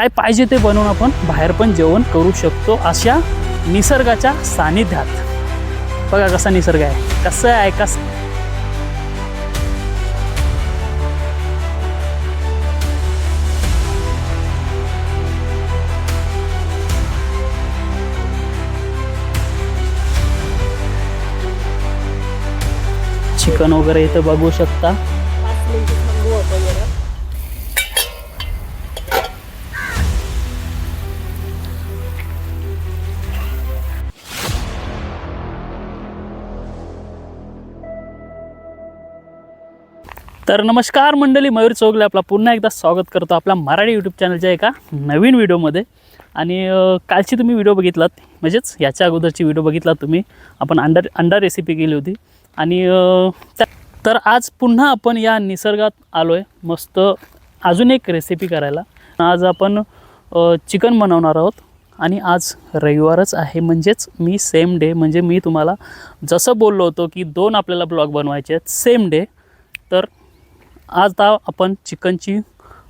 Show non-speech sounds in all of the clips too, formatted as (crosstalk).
काय पाहिजे ते बनवून आपण बाहेर पण जेवण करू शकतो अशा निसर्गाच्या सानिध्यात. बघा कसा निसर्ग आहे. कसं आहे कस चिकन वगैरे इथं बघू शकता. तर नमस्कार मंडळी मयूर चौगले आपला पुन्हा एकदा स्वागत करतो आपल्या मराठी यूट्यूब चॅनलच्या एका नवीन व्हिडिओमध्ये आणि कालची तुम्ही व्हिडिओ बघितलात म्हणजेच याच्या अगोदरची व्हिडिओ बघितलात तुम्ही. आपण अंडा अंडा रेसिपी केली होती. आणि त्या तर आज पुन्हा आपण या निसर्गात आलो आहे मस्त अजून एक रेसिपी करायला. आज आपण चिकन बनवणार आहोत. आणि आज रविवारच आहे म्हणजेच मी सेम डे म्हणजे मी तुम्हाला जसं बोललो होतो की दोन आपल्याला ब्लॉग बनवायचे आहेत सेम डे तर आज आता आपण चिकनची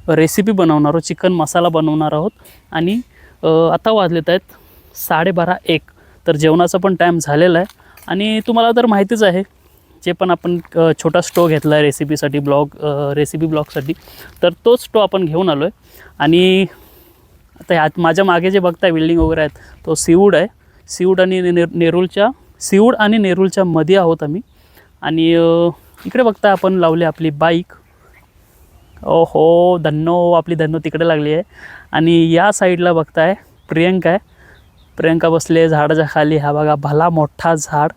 रेसिपी बनवणार आहोत चिकन मसाला बनवणार आहोत. आणि आता वाजलेत आहेत साडेबारा एक तर जेवणाचा पण टाईम झालेला आहे. आणि तुम्हाला तर माहितीच आहे जे पण आपण छोटा स्टो घेतला आहे रेसिपीसाठी ब्लॉग रेसिपी ब्लॉगसाठी तर तोच स्टो आपण घेऊन आलो आहे आणि आता ह्यात माझ्या मागे जे बघताय बिल्डिंग वगैरे आहेत तो सीवूड आहे. सीवूड आणि ने नेरूळच्या सीवूड आणि नेरूळच्या मध्ये आहोत आम्ही. आणि इकडे बघताय आपण लावली आपली बाईक ओ हो धन्नो आपली धन्नो तिकडे लागली आहे. आणि या साईडला बघताय प्रियंका आहे. प्रियंका बसली आहे झाडाच्या खाली. हा बघा भला मोठा झाड.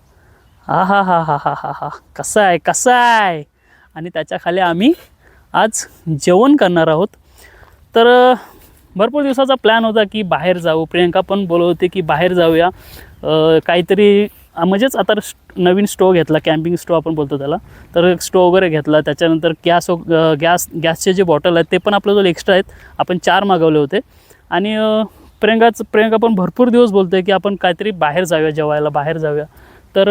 हा हा हा हा हा हा हा कसं आहे कसं आहे? आणि त्याच्याखाली आम्ही आज जेवण करणार आहोत. तर भरपूर दिवसाचा प्लॅन होता की बाहेर जाऊ. प्रियंका पण बोलवते की बाहेर जाऊया. काहीतरी म्हणजेच आता नवीन स्टो घेतला कॅम्पिंग स्टो आपण बोलतो त्याला. तर स्टो वगैरे घेतला त्याच्यानंतर गॅस गॅस गॅसचे जे बॉटल आहेत ते पण आपल्याजवळ एक्स्ट्रा आहेत. आपण चार मागवले होते. आणि अ, प्रियंकाच प्रियंका पण भरपूर दिवस बोलते की आपण काहीतरी बाहेर जाऊया जेवायला बाहेर जाऊया. तर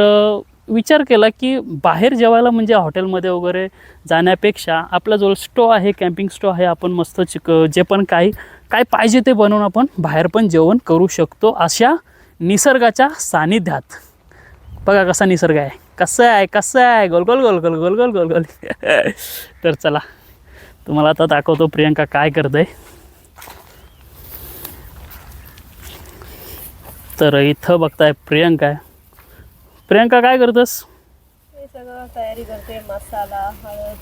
विचार केला की बाहेर जेवायला म्हणजे हॉटेलमध्ये वगैरे जाण्यापेक्षा आपल्याजवळ स्टो आहे कॅम्पिंग स्टो आहे आपण मस्त चिक जे पण काही काय पाहिजे ते बनवून आपण बाहेर पण जेवण करू शकतो अशा निसर्गाच्या सानिध्यात. बघा कसा निसर्ग आहे. कसं आहे कसं आहे. गोल गोल गोल गोल गोल गोल गोल गोल. (laughs) तर चला तुम्हाला आता दाखवतो प्रियंका काय करते तर इथं बघताय प्रियंका आहे. प्रियंका काय करतस? सगळं तयारी करते मसाला हळद.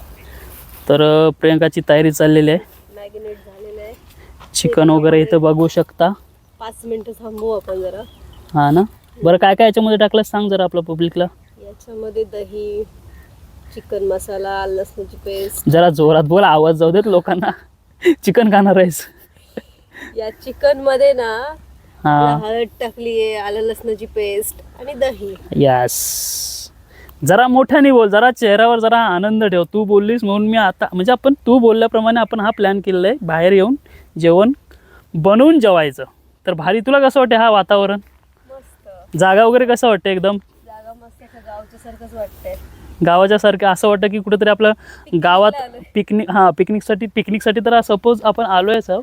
तर प्रियंकाची तयारी चाललेली आहे. मॅगिनेट झालेलं आहे. चिकन वगैरे इथं बघू शकता. पाच मिनिटं थांबू आपण जरा. हां ना? बरं काय काय याच्यामध्ये टाकलं सांग जरा आपल्या पब्लिकला याच्यामध्ये दही चिकन मसाला आलं लसणाची पेस्ट. जरा जोरात बोल आवाज जाऊ देत लोकांना. चिकन खाणार आहेस. या चिकनमध्ये ना हां. हळद टाकली आहे आलं लसणाची पेस्ट आणि दही. यस जरा मोठ्याने बोल जरा चेहऱ्यावर जरा आनंद ठेव. तू बोललीस म्हणून मी आता म्हणजे आपण तू बोलल्याप्रमाणे आपण हा प्लॅन केलेला आहे. बाहेर येऊन जेवण बनवून जेवायचं. तर भारी तुला कसं वाटते हा वातावरण? जागा वगैरे कसं वाटतं एकदम? जागा मस्त एका गावच्या सारखंच वाटतंय. गावाच्या सारखं असं वाटतं की कुठेतरी आपलं गावात आलोय. पिकनिक हां पिकनिकसाठी पिकनिकसाठी तर सपोज आपण आलो आहे सर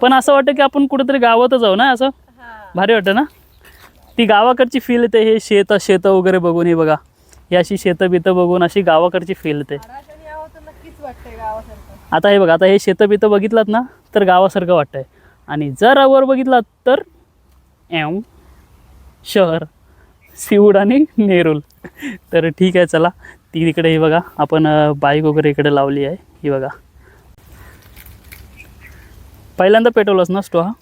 पण असं वाटतं की आपण कुठेतरी गावातच जाऊ ना असं? हा. भारी वाटतं ना? ती गावाकडची फील येते हे शेत शेतं वगैरे बघून हे बघा. ही अशी शेतं बितं बघून अशी गावाकडची फील येते. झाडाखाली यावं तर नक्कीच वाटतंय गावासारखं. आता हे बघा आता हे शेतं बितं बघितलात ना तर गावासारखं वाटतंय. आणि जर वर बघितलात तर एम शहर सिवूड आणि नेरूल. तर ठीक आहे चला. ती तिकडे हे बघा आपण बाईक वगैरे इकडे लावली आहे. ही बघा. पहिल्यांदा पेटवलंच ना स्टो हा?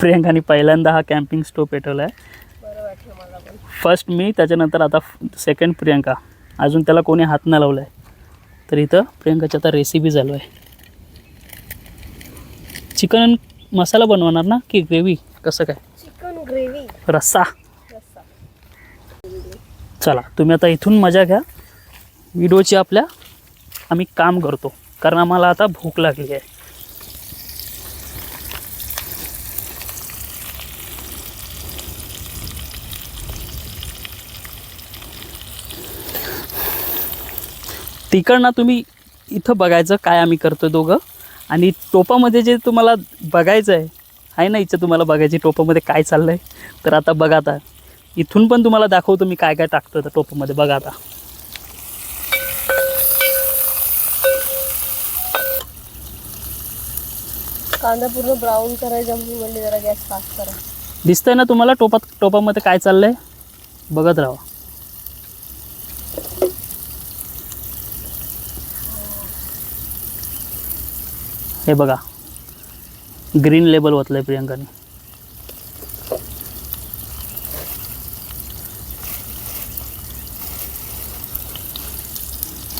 प्रियंकाने पहिल्यांदा. हा कॅम्पिंग स्टो पेटवला आहे. फर्स्ट मी त्याच्यानंतर आता सेकंड प्रियंका. अजून त्याला कोणी हात नाही लावला आहे तर इथं प्रियंकाची आता रेसिपी चालू आहे. चिकन मसाला बनवणार ना की ग्रेव्ही कसं काय? चिकन ग्रेव्ही रस्सा. चला तुम्ही आता इथून मजा घ्या. व्हिडिओची आपल्या आम्ही काम करतो. कारण आम्हाला आता भूक लागली आहे. तिकडनं तुम्ही इथं बघायचं काय आम्ही करतोय दोघं. आणि टोपामध्ये जे तुम्हाला बघायचं आहे आहे ना इच्छा तुम्हाला बघायची टोपामध्ये काय चाललं आहे तर आता बघा आता. इथून पण तुम्हाला दाखवतो मी काय काय टाकतो त्या टोपामध्ये. बघा आता. कांदा पूर्ण ब्राऊन करायचा म्हणून म्हणले जरा गॅस फास्ट करा. दिसतंय ना तुम्हाला टोपात टोपामध्ये काय चाललंय? बघत राहा. हे बघा. ग्रीन लेबल ओतलंय प्रियंकाने.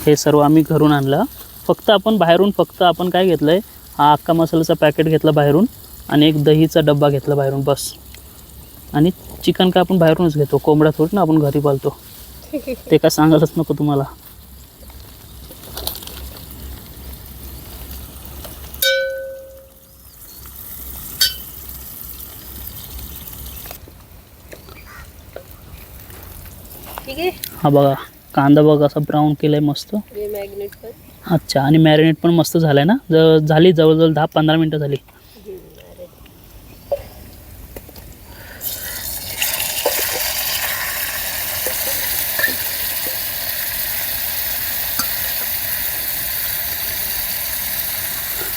हे सर्व आम्ही घरून आणलं. फक्त आपण बाहेरून फक्त आपण काय घेतलं आहे हा अख्खा मसाल्याचा पॅकेट घेतला बाहेरून आणि एक दहीचा डब्बा घेतला बाहेरून बस. आणि चिकन काय आपण बाहेरूनच घेतो? कोंबडा थोडी ना आपण घरी पालतो. (laughs) ते काय सांगायलाच नको तुम्हाला ठीक आहे हा बघा कांदा बघा असा ब्राऊन केलाय मस्त. हे मॅग्नेट कर अच्छा आणि मॅरिनेट पण मस्त झालाय ना? ज झाली जवळजवळ दहा पंधरा मिनटं झाली.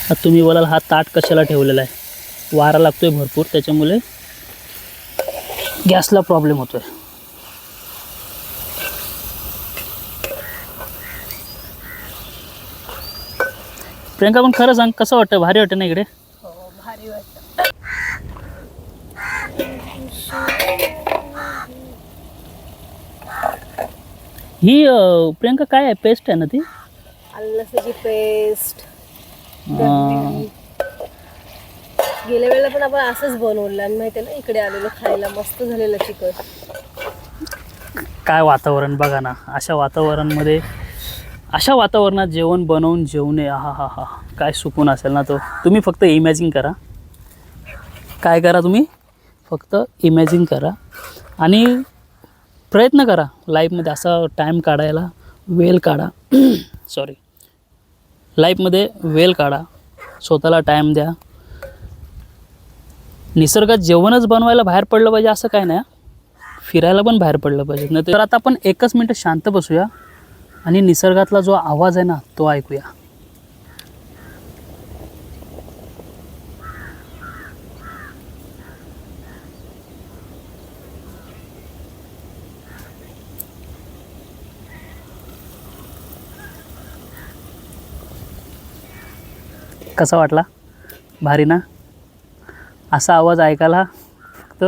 आता तुम्ही बोलाल हा ताट कशाला ठेवलेला आहे? वारा लागतोय भरपूर त्याच्यामुळे गॅसला प्रॉब्लेम होतोय. प्रियंका पण खरं सांग कसं वाटतं भारी वाटतं ना इकडे? हो भारी वाटतं ही अं, प्रियंका काय आहे? पेस्ट आहे ना ती? आलं लसणाची पेस्ट. अं, गेल्या वेळेला पण आपण असंच बनवलं आणि माहिती ना इकडे आलेलो खायला मस्त झालेलं चिकन. काय वातावरण बघा ना अशा वातावरणामध्ये अशा वातावरणात जेवण बनवून जेवू नये हा हा. हा काय सुकून असेल ना तो. तुम्ही फक्त इमॅजिन करा. काय करा तुम्ही? फक्त इमॅजिन करा. आणि प्रयत्न करा लाईफमध्ये असा टाईम काढायला वेल काढा. सॉरी लाईफमध्ये वेल काढा. स्वतःला टाईम द्या. निसर्गात जेवणच बनवायला बाहेर पडलं पाहिजे असं काय नाही फिरायला पण बाहेर पडलं पाहिजे. नाही तर आता आपण एकच मिनटं शांत बसूया. आणि निसर्गातला जो आवाज आहे ना तो ऐकूया. कसा वाटला? भारी ना? असा आवाज ऐकायला फक्त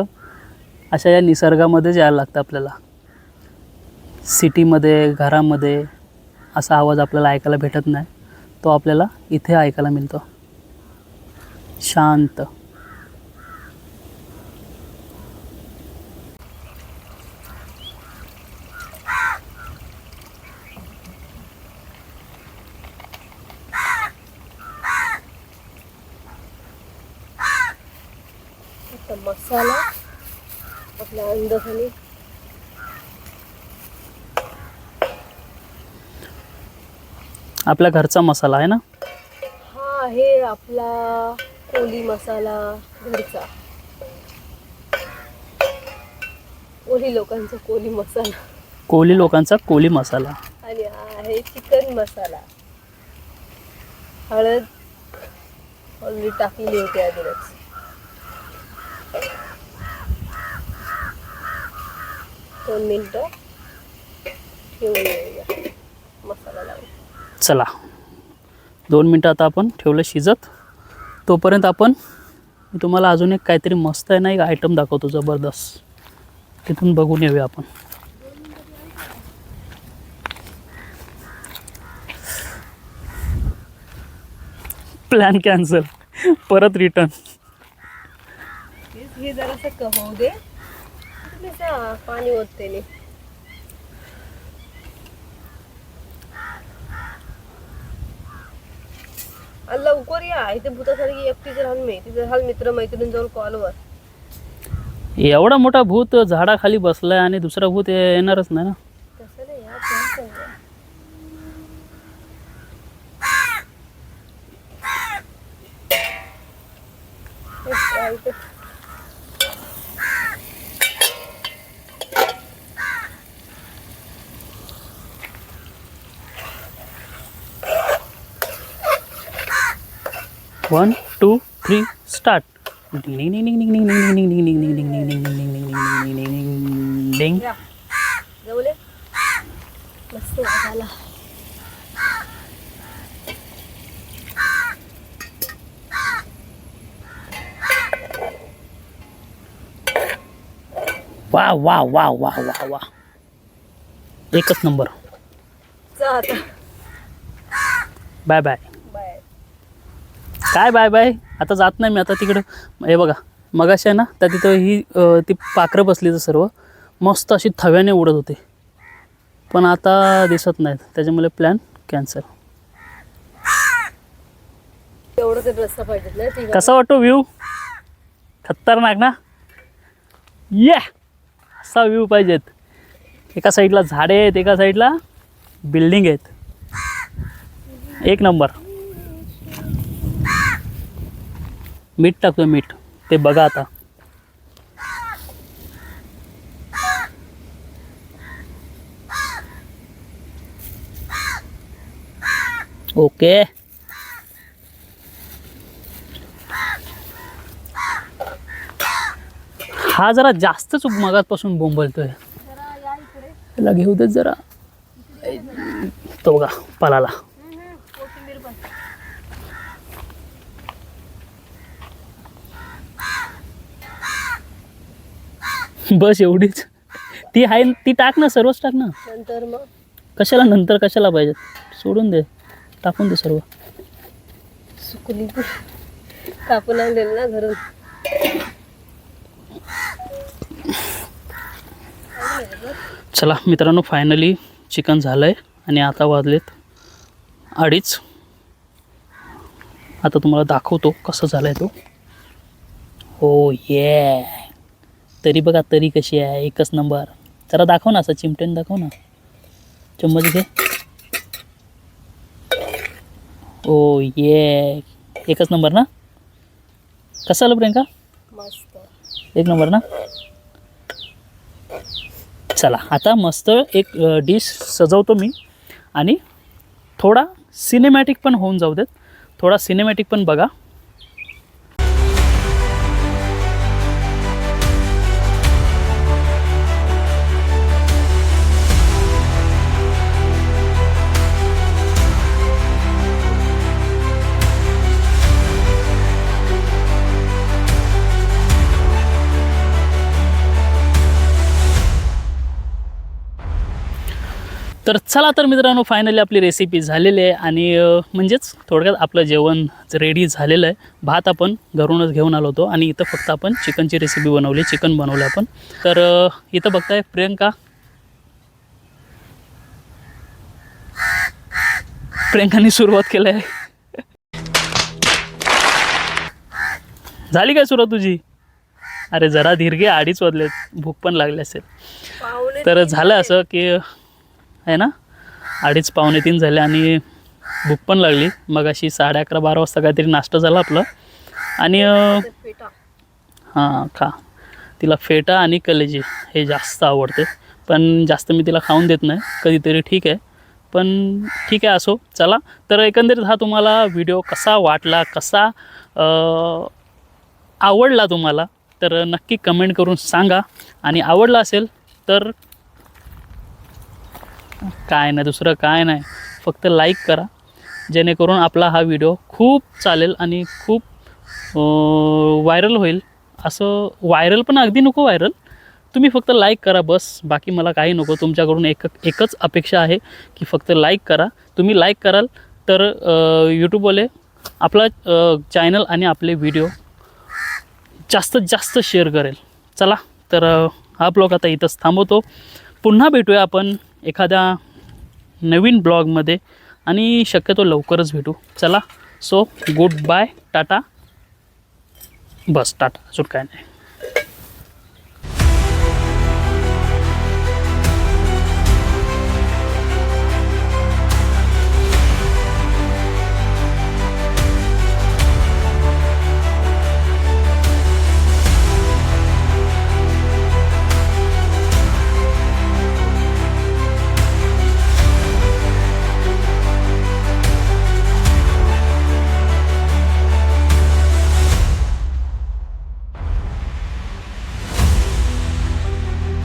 अशा या निसर्गामध्येच यायला लागतं आपल्याला. सिटीमध्ये घरामध्ये असा आवाज आपल्याला ऐकायला भेटत नाही. तो आपल्याला इथे ऐकायला मिळतो. शांत. मसाला आपल्या अंदाजाने आपल्या घरचा मसाला आहे ना? हा आहे आपला कोली मसाला घरचा. कोली लोकांचा कोली मसाला. कोली लोकांचा कोली मसाला. आणि हा आहे चिकन मसाला. हळद ऑलरेडी टाकलेली होती आधीच दोन मिनटं ठेवून मसाला लावून. चला. दोन मिनटं आता आपण ठेवलं शिजत. तोपर्यंत आपण मी तुम्हाला अजून एक काहीतरी मस्त आहे ना एक आयटम दाखवतो जबरदस्त. तिथून बघून येऊया आपण. प्लॅन कॅन्सल परत रिटर्न हे जरासं कमवू दे. पाणी ओतते लवकर या. इथे भूतासारखी एकटीच राहाल मी. तिथे राहाल मित्र मैत्रीण कॉलवर एवढा मोठा भूत झाडाखाली बसलाय आणि दुसरा भूत ये- येणारच नाही ना तसं नाही या तुम्ही सांगा. काय ते वन टू थ्री स्टार्ट वा वा वा वा वा वा एकच नंबर बाय बाय काय बाय बाय? आता जात नाही मी आता तिकडं. हे बघा मगाशी आहे ना त्या तिथं ही ती पाखरं बसली तर सर्व. मस्त अशी थव्याने उडत होते. पण आता दिसत नाहीत. त्याच्यामुळे प्लॅन कॅन्सल कसा वाटतो व्ह्यू खतरनाक ना? ये असा व्ह्यू पाहिजेत. एका साईडला झाडे आहेत एका साईडला बिल्डिंग आहेत. एक नंबर मीठ टाकतो मीठ ते बघा आता ओके। हा जरा जास्तच मगातपासून बोंबलतोय. त्याला घेऊ देत जरा. तो बघा पलाला. (laughs) बस एवढीच. ती आहे ती टाक ना सर्वच टाक ना. नंतर मग? कशाला नंतर कशाला पाहिजे सोडून दे. टाकून दे सर्व. सुकली कापून आणलेलं ना घरून. चला मित्रांनो फायनली चिकन झालं आहे आणि आता वाजलेत अडीच. आता तुम्हाला दाखवतो कसं झालं आहे तो. हो ये तरी बघा तरी कशी आहे एकच नंबर जरा दाखव ना असं चिमटेन दाखव ना. चम्मच घे. ओ ये. एकच नंबर ना? कसं आलं प्रियंका? एक नंबर ना? चला आता मस्त एक डिश सजवतो मी. आणि थोडा सिनेमॅटिक पण होऊन जाऊ देत. थोडा सिनेमॅटिक पण बघा. तर चला तर मित्रांनो फायनली आपली रेसिपी झालेली आहे. आणि म्हणजेच थोडक्यात आपलं जेवण रेडी झालेलं आहे. भात आपण घरूनच घेऊन आलो होतो आणि इथं फक्त आपण चिकनची रेसिपी बनवली चिकन बनवलं आपण. तर इथं बघताय प्रियंका. प्रियंकाने सुरुवात केलं आहे झाली काय सुरुवात तुझी? अरे जरा धीर घे अडीच वाजलेत. भूक पण लागली असेल. तर झालं असं की आहे ना? अडीच पावणे तीन झाले आणि भूक पण लागली. मग अशी साडे अकरा बारा वाजता काहीतरी नाश्ता झाला आपलं. आणि हां खा. तिला फेटा आणि कलेजी हे जास्त आवडते. पण जास्त मी तिला खाऊन देत नाही. कधीतरी ठीक आहे. पण ठीक आहे असो. चला. तर एकंदरीत हा तुम्हाला व्हिडिओ कसा वाटला कसा आवडला तुम्हाला तर नक्की कमेंट करून सांगा. आणि आवडला असेल तर काय नाही दुसरं काय नाही. फक्त लाईक करा. जेणेकरून आपला हा व्हिडिओ खूप चालेल आणि खूप व्हायरल होईल. असं व्हायरल पण अगदी नको व्हायरल तुम्ही फक्त लाईक करा बस. बाकी मला काही नको. तुमच्याकडून एक एकच अपेक्षा आहे की फक्त लाईक करा. तुम्ही लाईक कराल तर यूट्यूबवाले आपला चॅनल आणि आपले व्हिडिओ जास्तीत जास्त शेअर करेल. चला तर हा ब्लॉग आता इथंच थांबवतो. पुन्हा भेटूया आपण. एखाद्या नवीन ब्लॉगमध्ये आणि शक्यतो लवकरच भेटू. चला सो गुड बाय टाटा. बस टाटा अजून काय नाही.